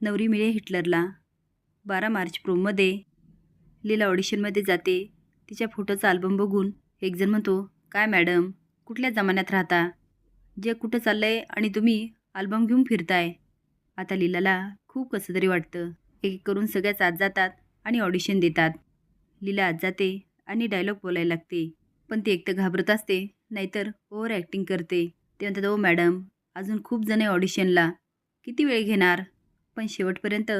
नवरी मिळे हिटलरला. बारा मार्च प्रोममध्ये. लीला ऑडिशनमध्ये जाते. तिच्या फोटोचा अल्बम बघून एकजण म्हणतो काय मॅडम कुठल्या जमान्यात राहता? जे कुठं चाललं आहे आणि तुम्ही अल्बम घेऊन फिरताय? आता लीलाला खूप कसं तरी वाटतं. एक एक करून सगळ्याच आत जातात आणि ऑडिशन देतात. लीला आत जाते आणि डायलॉग बोलायला लागते. पण ती एक तर घाबरत असते नाहीतर ओव्हर ॲक्टिंग करते. ते म्हणतात ओ मॅडम अजून खूप जण आहे ऑडिशनला किती वेळ घेणार? पण शेवटपर्यंत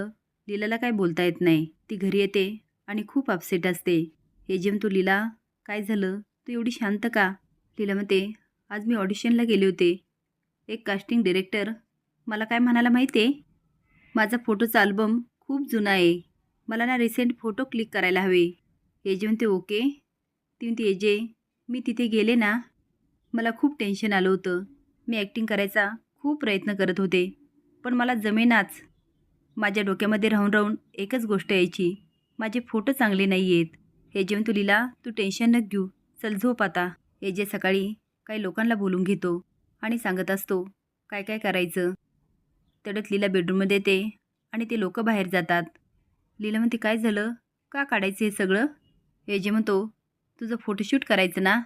लीलाला काय बोलता येत नाही. ती घरी येते आणि खूप अपसेट असते. हे जेम तू लीला काय झालं? तू एवढी शांत का? लीला म्हणते आज मी ऑडिशनला गेले होते. एक कास्टिंग डिरेक्टर मला काय म्हणाला माहिती आहे माझा फोटोचा अल्बम खूप जुना आहे. मला ना रिसेंट फोटो क्लिक करायला हवे. हे जे म्हणते ओके ती म्हणते ए जे मी तिथे गेले ना मला खूप टेन्शन आलं होतं. मी ॲक्टिंग करायचा खूप प्रयत्न करत होते. पण मला जमेनाच. माझ्या डोक्यामध्ये राहून राहून एकच गोष्ट यायची. माझे फोटो चांगले नाही आहेत हे जेवण तुलीला तू टेन्शन न घेऊ. चल झोप आता. हे जे सकाळी काही लोकांना बोलून घेतो आणि सांगत असतो काय काय करायचं? तेवढ्यात लीला बेडरूममध्ये येते आणि ते लोक बाहेर जातात. लीला म्हणते काय झालं? का काढायचं हे सगळं? हे जे म्हणतो तुझं फोटोशूट करायचं ना?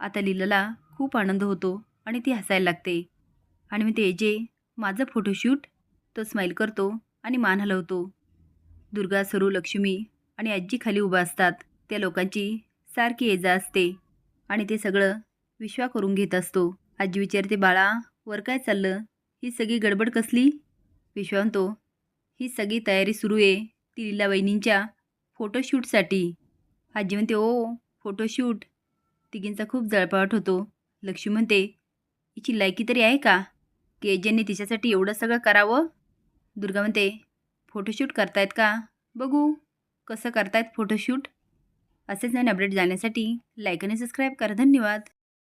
आता लीलाला खूप आनंद होतो आणि ती हसायला लागते. आणि म्हणते ते जे माझं फोटोशूट तो स्माईल करतो. आणि मान हलवतो. दुर्गा सरू लक्ष्मी आणि आजी खाली उभा असतात. त्या लोकांची सारखी येजा असते आणि ते सगळं विश्वा करून घेत असतो. आजी विचारते बाळा वर काय चाललं? ही सगळी गडबड कसली? विश्वा म्हणतो ही सगळी तयारी सुरू आहे ती लीला वहिनींच्या फोटोशूटसाठी. आजी म्हणते ओ फोटोशूट? तिघींचा खूप जळपाट होतो. लक्ष्मी म्हणते हिची लायकी तरी आहे का? की एजंनी तिच्यासाठी एवढं सगळं करावं? दुर्गा म्हणते फोटोशूट करतायत का? बघू. कसं करतायत फोटोशूट असेच नवीन अपडेट जाण्यासाठी लाईक आणि सबस्क्राईब करा. धन्यवाद.